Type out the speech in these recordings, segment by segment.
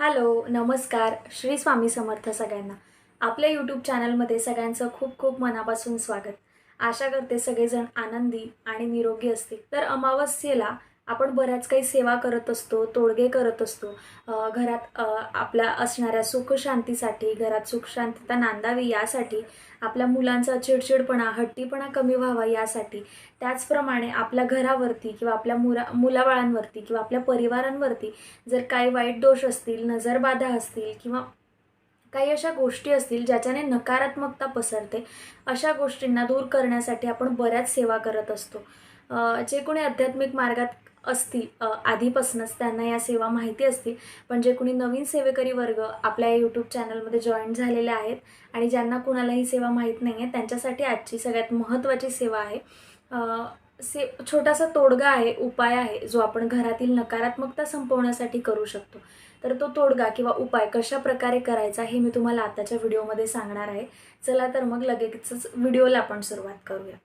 Hello नमस्कार. श्री स्वामी समर्थ सगळ्यांना. आपल्या यूट्यूब चॅनलमध्ये सगळ्यांचं खूप खूप मनापासून स्वागत. आशा करते सगळेजण आनंदी आणि निरोगी असतील. तर अमावस्येला आपण बऱ्याच काही सेवा करत असतो तोडगे करत असतो. घरात आपल्या असणाऱ्या सुखशांतीसाठी घरात सुखशांतता नांदावी यासाठी आपल्या मुलांचा चिडचिडपणा हट्टीपणा कमी व्हावा यासाठी त्याचप्रमाणे आपल्या घरावरती किंवा आपल्या मुला मुलाबाळांवरती किंवा आपल्या परिवारांवरती जर काही वाईट दोष असतील नजरबाधा असतील किंवा काही अशा गोष्टी असतील ज्याच्याने नकारात्मकता पसरते अशा गोष्टींना दूर करण्यासाठी आपण बऱ्याच सेवा करत असतो. जे कोणी आध्यात्मिक मार्गात असतील आधीपासूनच त्यांना या सेवा माहिती असतील पण जे कोणी नवीन सेवेकरी वर्ग आपल्या यूट्यूब चॅनलमध्ये जॉईन झालेले आहेत आणि ज्यांना कुणाला ही सेवा माहीत नाही आहे त्यांच्यासाठी आजची सगळ्यात महत्त्वाची सेवा आहे. से छोटासा तोडगा आहे उपाय आहे जो आपण घरातील नकारात्मकता संपवण्यासाठी करू शकतो. तर तो तोडगा किंवा उपाय कशा प्रकारे करायचा हे मी तुम्हाला आताच्या व्हिडिओमध्ये सांगणार आहे. चला तर मग लगेचच व्हिडिओला आपण सुरुवात करूया.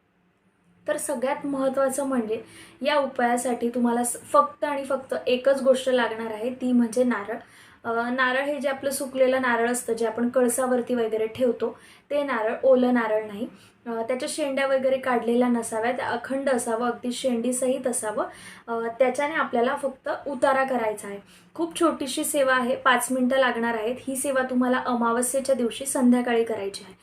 तर सगळ्यात महत्त्वाचं म्हणजे या उपायासाठी तुम्हाला फक्त आणि फक्त एकच गोष्ट लागणार आहे ती म्हणजे नारळ. नारळ हे जे आपलं सुकलेलं नारळ असतं जे आपण कळसावरती वगैरे ठेवतो ते नारळ ओलं नारळ नाही. त्याच्या शेंड्या वगैरे काढलेल्या नसाव्यात अखंड असावं अगदी शेंडीसहित असावं. त्याच्याने आपल्याला फक्त उतारा करायचा आहे. खूप छोटीशी सेवा आहे पाच मिनटं लागणार आहेत. ही सेवा तुम्हाला अमावस्येच्या दिवशी संध्याकाळी करायची आहे.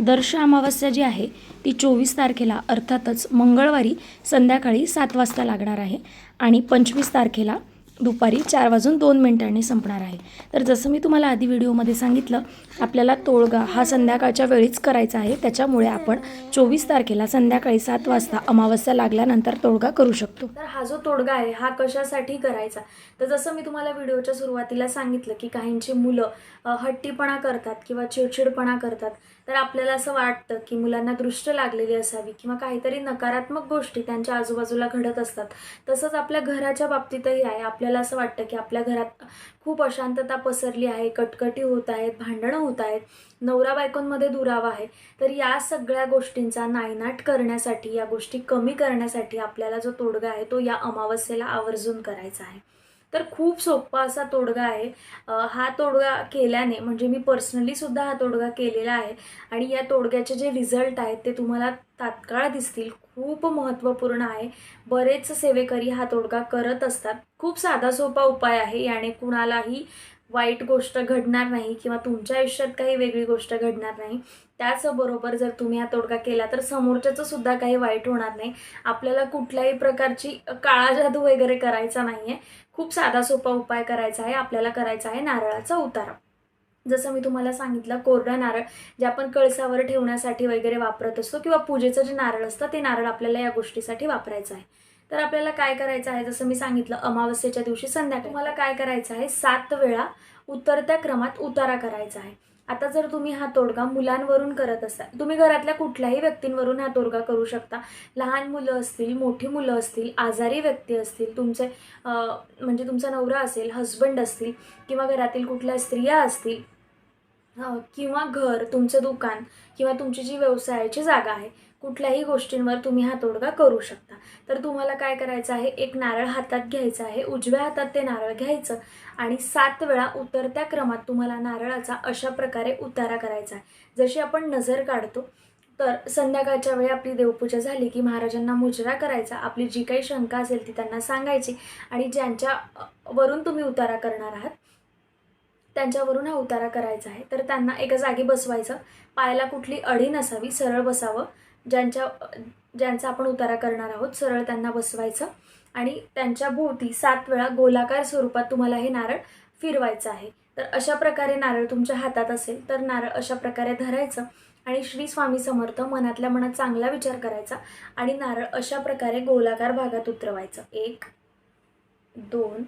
दर्श अमावस्या जी आहे ती चोवीस तारखेला अर्थातच मंगळवारी संध्याकाळी सात वाजता लागणार आहे. आणि पंचवीस तारखेला दुपारी चार वाजून दोन मिनिटांनी संपणार आहे. तर जसं मी तुम्हाला आधी व्हिडिओमध्ये सांगितलं आपल्याला तोडगा हा संध्याकाळच्या वेळीच करायचा आहे. त्याच्यामुळे आपण चोवीस तारखेला संध्याकाळी सात वाजता अमावस्या लागल्यानंतर तोडगा करू शकतो. तर हा जो तोडगा आहे हा कशासाठी करायचा? तर जसं मी तुम्हाला व्हिडिओच्या सुरुवातीला सांगितलं की काहींची मुलं हट्टीपणा करतात किंवा चिडचिडपणा करतात तर आपल्याला असं वाटतं की मुलांना दृष्ट लागलेली असावी किंवा काहीतरी नकारात्मक गोष्टी त्यांच्या आजूबाजूला घडत असतात. तसंच आपल्या घराच्या बाबतीतही आहे. आपल्याला असं वाटतं की आपल्या घरात खूप अशांतता पसरली आहे कटकटी होत आहेत भांडणं होत आहेत नवरा बायकोंमध्ये दुरावा आहे. तर या सगळ्या गोष्टींचा नायनाट करण्यासाठी या गोष्टी कमी करण्यासाठी आपल्याला जो तोडगा आहे तो या अमावस्येला आवर्जून करायचा आहे. तर खूप सोपा असा तोडगा आहे. हा तोडगा केल्याने म्हणजे मी पर्सनली सुद्धा हा तोडगा केलेला आहे. आणि या तोडग्याचे जे रिझल्ट आहेत ते तुम्हाला तात्काळ दिसतील. खूप महत्त्वपूर्ण आहे. बरेच सेवेकरी हा तोडगा करत असतात. खूप साधा सोपा उपाय आहे. याने कुणालाही वाईट गोष्ट घडणार नाही किंवा तुमच्या आयुष्यात काही वेगळी गोष्ट घडणार नाही त्याचबरोबर जर तुम्ही हा तोडगा केला तर समोरच्याचं सुद्धा काही वाईट होणार नाही. आपल्याला कुठल्याही प्रकारची काळा जादू वगैरे करायचा नाही आहे खूप साधा सोपा उपाय करायचा आहे आपल्याला करायचा आहे नारळाचा उतारा. जसं मी तुम्हाला सांगितलं कोरडा नारळ जे आपण कळसावर ठेवण्यासाठी वगैरे वापरत असतो किंवा पूजेचं जे नारळ असतं ते नारळ आपल्याला या गोष्टीसाठी वापरायचं आहे. तर आपल्याला काय करायचं आहे? जसं मी सांगितलं अमावस्येच्या दिवशी संध्याकाळी. तुम्हाला काय करायचं आहे? सात वेळा उतरत्या क्रमात उतारा करायचा आहे. आता जर तुम्ही हा तोडगा मुलांवरून करत असाल तुम्ही घरातल्या कुठल्याही व्यक्तींवरून हा तोडगा करू शकता. लहान मुलं असतील मोठी मुलं असतील आजारी व्यक्ती असतील तुमचे म्हणजे तुमचा नवरा असेल हस्बंड असतील किंवा घरातील कुठल्या स्त्रिया असतील किंवा घर तुमचं दुकान किंवा तुमची जी व्यवसायाची जागा आहे कुठल्याही गोष्टींवर तुम्ही हा तोडगा करू शकता. तर तुम्हाला काय करायचं आहे? एक नारळ हातात घ्यायचं आहे उजव्या हातात ते नारळ घ्यायचं आणि सात वेळा उतरत्या क्रमात तुम्हाला नारळाचा अशा प्रकारे उतारा करायचा आहे. जशी आपण नजर काढतो तर संध्याकाळच्या वेळी आपली देवपूजा झाली की महाराजांना मुजरा करायचा आपली जी काही शंका असेल ती त्यांना सांगायची आणि ज्यांच्या वरून तुम्ही उतारा करणार आहात त्यांच्यावरून हा उतारा करायचा आहे. तर त्यांना एका जागी बसवायचं. पायाला कुठली अडी नसावी सरळ बसावं. ज्यांच्या ज्यांचा आपण उतारा करणार आहोत सरळ त्यांना बसवायचं. आणि त्यांच्या भोवती सात वेळा गोलाकार स्वरूपात तुम्हाला हे नारळ फिरवायचं आहे. तर अशा प्रकारे नारळ तुमच्या हातात असेल तर नारळ अशा प्रकारे धरायचं. आणि श्री स्वामी समर्थ मनातल्या मनात चांगला विचार करायचा आणि नारळ अशा प्रकारे गोलाकार भागात उतरवायचं. एक दोन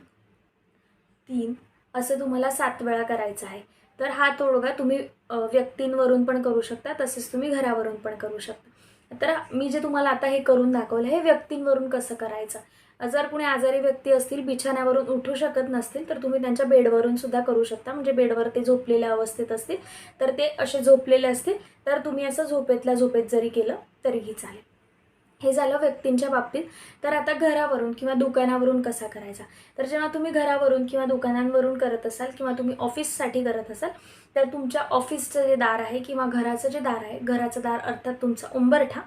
तीन असं तुम्हाला सात वेळा करायचं आहे. तर हा तोडगा तुम्ही व्यक्तींवरून पण करू शकता तसेच तुम्ही घरावरून पण करू शकता. तर मी जे तुम्हाला आता हे करून दाखवलं हे व्यक्तींवरून कसं करायचं? जर कुणी आजारी व्यक्ती असतील बिछाण्यावरून उठू शकत नसतील तर तुम्ही त्यांच्या बेडवरून सुद्धा करू शकता. म्हणजे बेडवर ते झोपलेल्या अवस्थेत असतील तर ते असे झोपलेले असतील तर तुम्ही असं झोपेतल्या झोपेत जरी केलं तरीही चालेल. हे झालं व्यक्तींच्या बाबतीत. तर आता घरावरून किंवा दुकानावरून कसा करायचा? तर जेव्हा तुम्ही घरावरून किंवा दुकानांवरून करत असाल किंवा तुम्ही ऑफिससाठी करत असाल तर तुमच्या ऑफिसचं जे दार आहे किंवा घराचं जे दार आहे घराचं दार अर्थात तुमचा उंबरठा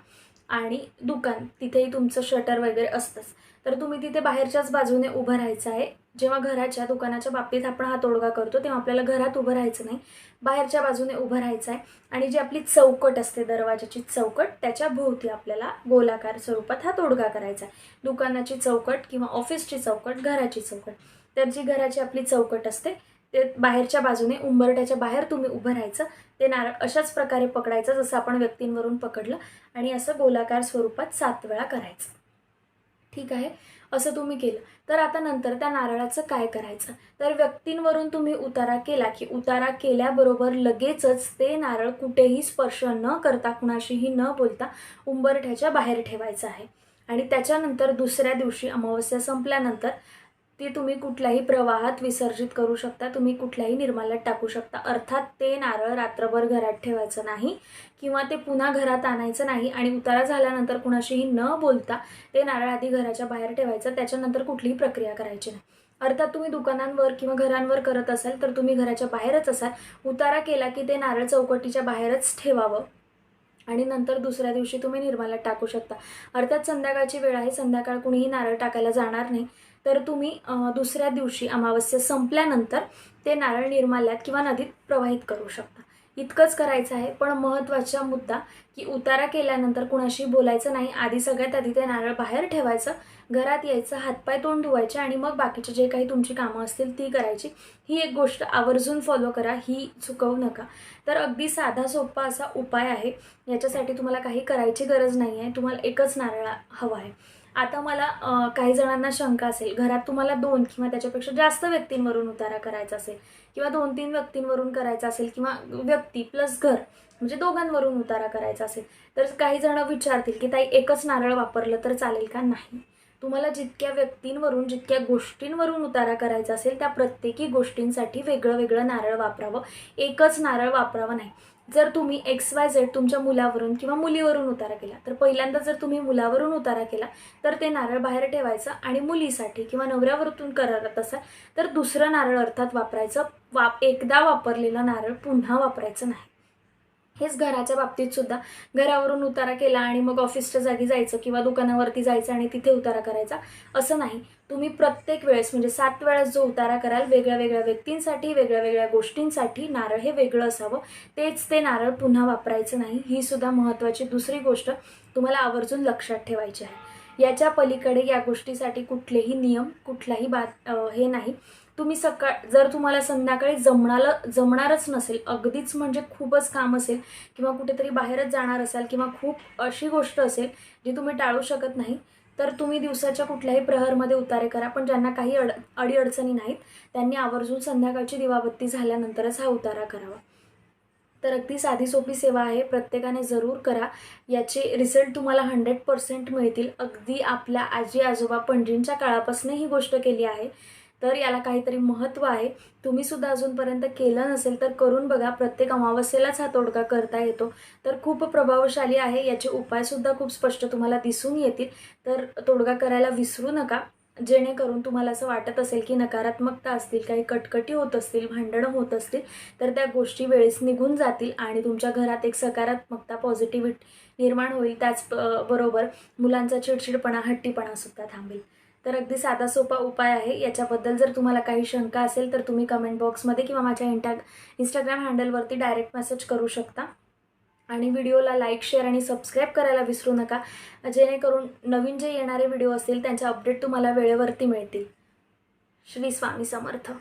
आणि दुकान तिथेही तुमचं शटर वगैरे असतंच. तर तुम्ही तिथे बाहेरच्याच बाजूने उभं राहायचं आहे. जेव्हा घराच्या दुकानाच्या बाबतीत आपण हा तोडगा करतो तेव्हा आपल्याला घरात उभं राहायचं नाही. बाहेरच्या बाजूने उभं राहायचं आहे आणि जी आपली चौकट असते दरवाजाची चौकट त्याच्या भोवती आपल्याला गोलाकार स्वरूपात हा तोडगा करायचा आहे. दुकानाची चौकट किंवा ऑफिसची चौकट घराची चौकट. तर जी घराची आपली चौकट असते ते बाहेरच्या बाजूने उंबरट्याच्या बाहेर तुम्ही उभं राहायचं. ते नारळ अशाच प्रकारे पकडायचं जसं आपण व्यक्तींवरून पकडलं. आणि असं गोलाकार स्वरूपात सात वेळा करायचं. ठीक आहे? असं तुम्ही केलं. तर आता नंतर त्या नारळाचं काय करायचं? तर व्यक्तींवरून तुम्ही उतारा केला की उतारा केल्याबरोबर लगेचच ते नारळ कुठेही स्पर्श न करता कुणाशीही न बोलता उंबरठ्याच्या बाहेर ठेवायचं आहे. आणि त्याच्यानंतर दुसऱ्या दिवशी अमावस्या संपल्यानंतर ती तुम्ही कुठल्याही प्रवाहात विसर्जित करू शकता तुम्ही कुठल्याही निर्माल्यात टाकू शकता. अर्थात ते नारळ रात्रभर घरात ठेवायचं नाही किंवा ते पुन्हा घरात आणायचं नाही आणि उतारा झाल्यानंतर कुणाशीही न बोलता ते नारळ आधी घराच्या बाहेर ठेवायचं त्याच्यानंतर कुठलीही प्रक्रिया करायची नाही. अर्थात तुम्ही दुकानांवर किंवा घरांवर करत असाल तर तुम्ही घराच्या बाहेरच असाल. उतारा केला की ते नारळ चौकटीच्या बाहेरच ठेवावं. आणि नंतर दुसऱ्या दिवशी तुम्ही निर्माल्यात टाकू शकता. अर्थात संध्याकाळची वेळ आहे संध्याकाळ कुणीही नारळ टाकायला जाणार नाही. तर तुम्ही दुसऱ्या दिवशी अमावस्या संपल्यानंतर ते नारळ निर्माल्यात किंवा नदीत प्रवाहित करू शकता. इतकंच करायचं आहे. पण महत्त्वाचा मुद्दा की उतारा केल्यानंतर कुणाशी बोलायचं नाही. आधी सगळ्यात आधी ते नारळ बाहेर ठेवायचं. घरात यायचं हातपाय तोंड धुवायचे आणि मग बाकीचे जे काही तुमची कामं असतील ती करायची. ही एक गोष्ट आवर्जून फॉलो करा. ही चुकवू नका. तर अगदी साधा सोपा असा उपाय आहे. याच्यासाठी तुम्हाला काही करायची गरज नाही आहे तुम्हाला एकच नारळ हवा आहे. आता मला काही जणांना शंका असेल घरात तुम्हाला दोन किंवा त्याच्यापेक्षा जास्त व्यक्तींवरून उतारा करायचा असेल किंवा दोन तीन व्यक्तींवरून करायचा असेल किंवा व्यक्ती प्लस घर म्हणजे दोघांवरून उतारा करायचा असेल तर काही जण विचारतील की ताई एकच नारळ वापरलं तर चालेल का? नाही. तुम्हाला जितक्या व्यक्तींवरून जितक्या गोष्टींवरून उतारा करायचा असेल त्या प्रत्येकी गोष्टींसाठी वेगळं वेगळं नारळ वापरावं. एकच नारळ वापरावं नाही. जर तुम्ही एक्स वाय झेड तुमच्या मुलावरून किंवा मुलीवरून उतारा केला तर पहिल्यांदा जर तुम्ही मुलावरून उतारा केला तर ते नारळ बाहेर ठेवायचं आणि मुलीसाठी किंवा नवऱ्यावरून करत असाल तर दुसरं नारळ अर्थात वापरायचं वाप एकदा वापरलेलं नारळ पुन्हा वापरायचं नाही. हेच घराच्या बाबतीत सुद्धा. घरावरून उतारा केला आणि मग ऑफिसच्या जागी जायचं किंवा दुकानावरती जायचं आणि तिथे उतारा करायचा असं नाही. तुम्ही प्रत्येक वेळेस म्हणजे सात वेळेस जो उतारा कराल वेगळ्या वेगळ्या व्यक्तींसाठी वेगळ्या वेगळ्या गोष्टींसाठी नारळ हे वेगळं असावं. तेच ते नारळ पुन्हा वापरायचं नाही. ही सुद्धा महत्त्वाची दुसरी गोष्ट तुम्हाला आवर्जून लक्षात ठेवायची आहे. याच्या पलीकडे या गोष्टीसाठी कुठलेही नियम कुठलाही बात हे नाही. तुम्ही सकाळ जर तुम्हाला संध्याकाळी जमणाला जमणारच नसेल अगदीच म्हणजे खूपच काम असेल किंवा कुठेतरी बाहेरच जाणार असाल किंवा खूप अशी गोष्ट असेल जी तुम्ही टाळू शकत नाही तर तुम्ही दिवसाच्या कुठल्याही प्रहरमध्ये उतारे करा. पण ज्यांना काही अड अडीअडचणी नाहीत त्यांनी आवर्जून संध्याकाळची दिवाबत्ती झाल्यानंतरच हा उतारा करावा. तर अगदी साधी सोपी सेवा आहे प्रत्येकाने जरूर करा. याचे रिझल्ट तुम्हाला हंड्रेड पर्सेंट मिळतील. अगदी आपल्या आजी आजोबा पणजींच्या काळापासून ही गोष्ट केली आहे. तर याला काहीतरी महत्त्व आहे. तुम्ही सुद्धा अजूनपर्यंत केलं नसेल तर करून बघा. प्रत्येक अमावस्येलाच हा तोडगा करता येतो. तर खूप प्रभावशाली आहे. याचे उपायसुद्धा खूप स्पष्ट तुम्हाला दिसून येतील. तर तोडगा करायला विसरू नका. जेणेकरून तुम्हाला असं वाटत असेल की नकारात्मकता असतील काही कटकटी होत असतील भांडणं होत असतील तर त्या गोष्टी वेळेस निघून जातील आणि तुमच्या घरात एक सकारात्मकता पॉझिटिव्हिटी निर्माण होईल. त्याच बरोबर मुलांचा चिडचिडपणा हट्टीपणासुद्धा थांबेल. तर अगदी साधा सोपा उपाय आहे. याच्याबद्दल जर तुम्हाला काही शंका असेल तर तुम्ही कमेंट बॉक्समध्ये किंवा माझ्या इंटा इंस्टाग्राम हँडलवरती डायरेक्ट मेसेज करू शकता. आणि व्हिडिओला लाईक शेअर आणि सबस्क्राईब करायला विसरू नका. जेणेकरून नवीन जे येणारे व्हिडिओ असतील त्यांचे अपडेट तुम्हाला वेळेवरती मिळतील. श्री स्वामी समर्थ.